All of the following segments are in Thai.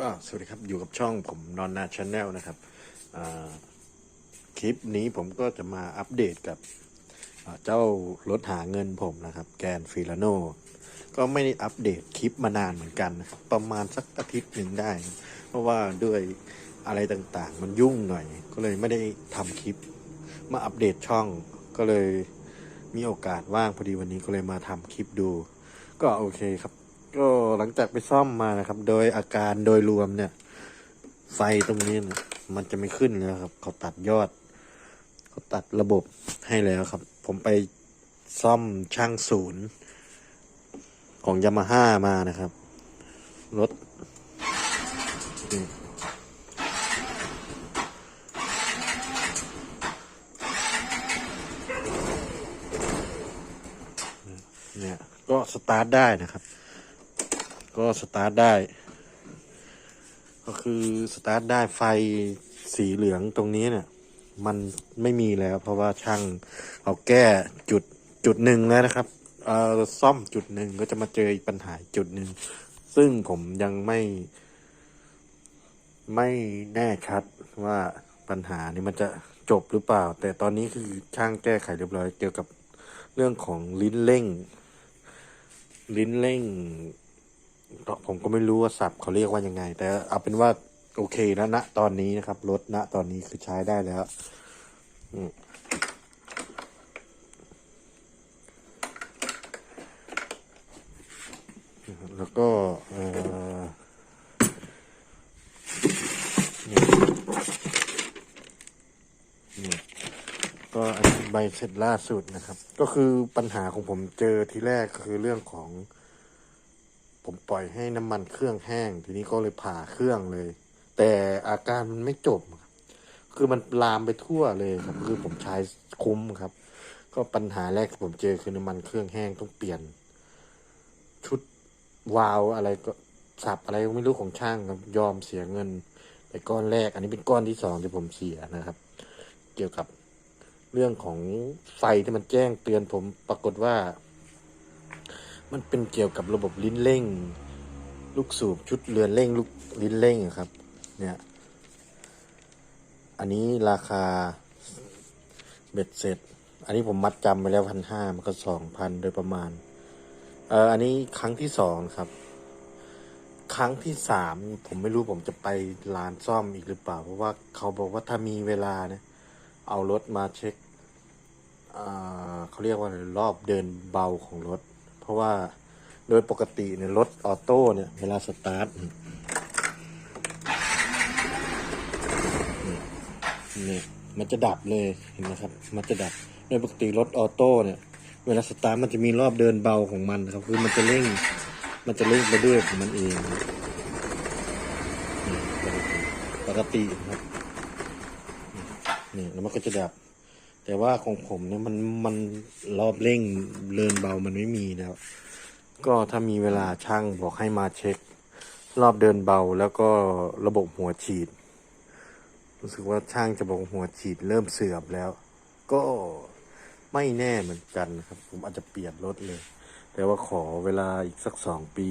ก็สวัสดีครับอยู่กับช่องผมนอนนาชาแนลนะครับคลิปนี้ผมก็จะมาอัปเดตกับเจ้ารถหาเงินผมนะครับ แกนฟิลาโนก็ไม่ได้อัปเดตคลิปมานานเหมือนกันนะครับประมาณสักอาทิตย์หนึ่งได้ เพราะว่าด้วยอะไรต่างๆ มันยุ่งหน่อย ก็เลยไม่ได้ทำคลิป มาอัปเดตช่องก็เลยมีโอกาสว่างพอดีวันนี้ก็เลยมาทำคลิปดู ก็โอเคครับ ก็หลังจากไปซ่อมมานะครับ โดยอาการโดยรวมเนี่ย ไฟตรงนี้นมันจะไม่ขึ้นแล้วครับ เขาตัดยอด เขาตัดระบบให้แล้วครับ ผมไปซ่อมช่างศูนย์ ของยามาฮ่ามานะครับ รถ เนี่ย ก็สตาร์ทได้นะครับ ก็สตาร์ทได้ ก็คือสตาร์ทได้ไฟสีเหลืองตรงนี้เนี่ย มันไม่มีแล้ว เพราะว่าช่างเขาแก้จุดจุดหนึ่งแล้วนะครับเอ่อซ่อมจุดหนึ่งก็จะมาเจอปัญหาจุดหนึ่ง ซึ่งผมยังไม่ ไม่แน่ชัดว่าปัญหานี้มันจะจบหรือเปล่า แต่ตอนนี้คือช่างแก้ไขเรียบร้อยเกี่ยวกับเรื่องของลิ้นเร่ง ลิ้นเร่ง ผมก็ไม่รู้ว่าศัพท์เขาเรียกว่ายังไง แต่เอาเป็นว่าโอเคแล้วณตอนนี้นะครับรถณตอนนี้คือใช้ได้แล้วแล้วก็นี่นี่ก็อันใบเสร็จล่าสุดนะครับ ก็คือปัญหาของผมเจอทีแรกก็คือเรื่องของ ผมปล่อยให้น้ำมันเครื่องแห้ง ทีนี้ก็เลยผ่าเครื่องเลย แต่อาการมันไม่จบ คือมันลามไปทั่วเลยครับคือผมใช้คุ้มครับ ก็ปัญหาแรกที่ผมเจอคือน้ำมันเครื่องแห้งต้องเปลี่ยน ชุดวาล์วอะไรก็สับอะไรก็ไม่รู้ของช่างครับยอมเสียเงินไปก้อนแรก อันนี้เป็นก้อนที่สองที่ผมเสียนะครับ เกี่ยวกับเรื่องของไฟที่มันแจ้งเตือนผมปรากฏว่า มันเป็นเกี่ยวกับระบบลิ้นเร่ง ลูกสูบชุดเรือนเร่งลูกลิ้นเร่งครับ เนี่ย อันนี้ราคาเบ็ดเสร็จ อันนี้ผมมัดจำไปแล้วพันห้ามันก็สองพันโดยประมาณ เอออันนี้ครั้งที่สองครับ ครั้งที่สามผมไม่รู้ผมจะไปร้านซ่อมอีกหรือเปล่า เพราะว่าเขาบอกว่าถ้ามีเวลาเนี่ยเอารถมาเช็คอ่าเขาเรียกว่าอะไรรอบเดินเบาของรถ เพราะว่าโดยปกติเนี่ยรถออโต้เนี่ยเวลาสตาร์ทนี่มันจะดับเลยเห็นไหมครับ มันจะดับโดยปกติรถออโต้เนี่ย เวลาสตาร์ทมันจะมีรอบเดินเบาของมันครับ คือมันจะเร่ง มันจะเร่งไปด้วยของมันเองปกติครับนี่แล้วมันก็จะดับ แต่ว่าของผมเนี่ยมันมันรอบเร่งเดินเบามันไม่มีนะครับ ก็ถ้ามีเวลาช่างบอกให้มาเช็ค รอบเดินเบาแล้วก็ระบบหัวฉีด รู้สึกว่าช่างจะบอกหัวฉีดเริ่มเสื่อมแล้ว ก็ไม่แน่เหมือนกันครับ ผมอาจจะเปลี่ยนรถเลย แต่ว่าขอเวลาอีกสักสองปี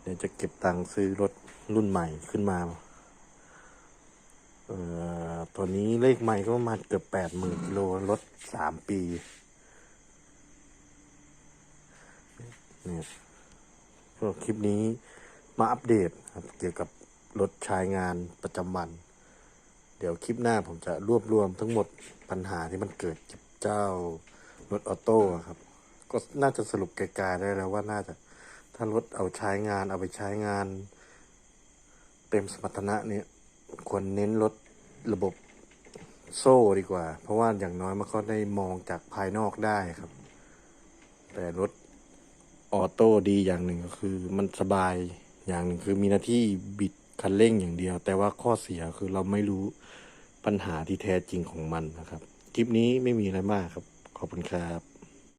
เดี๋ยวจะเก็บตังค์ซื้อรถรุ่นใหม่ขึ้นมา ตัวนี้เลขใหม่ก็ประมาณเกือบแปดหมื่นกิโลรถสามปีเนี่ยก็คลิปนี้มาอัปเดตครับเกี่ยวกับรถใช้งานประจำวัน เดี๋ยวคลิปหน้าผมจะรวบรวมทั้งหมดปัญหาที่มันเกิดกับเจ้ารถออโต้ครับ ก็น่าจะสรุปไกลๆได้แล้วว่าน่าจะถ้ารถเอาใช้งานเอาไปใช้งาน เต็มสมรรถนะเนี่ยควรเน้นรถ ระบบโซ่ดีกว่า เพราะว่าอย่างน้อยมันก็ได้มองจากภายนอกได้ครับ แต่รถออโต้ดีอย่างหนึ่งก็คือ มันสบายอย่างหนึ่งคือมีหน้าที่บิดคันเร่งอย่างเดียว แต่ว่าข้อเสียคือเราไม่รู้ปัญหาที่แท้จริงของมันนะครับ คลิปนี้ไม่มีอะไรมากครับ ขอบคุณครับ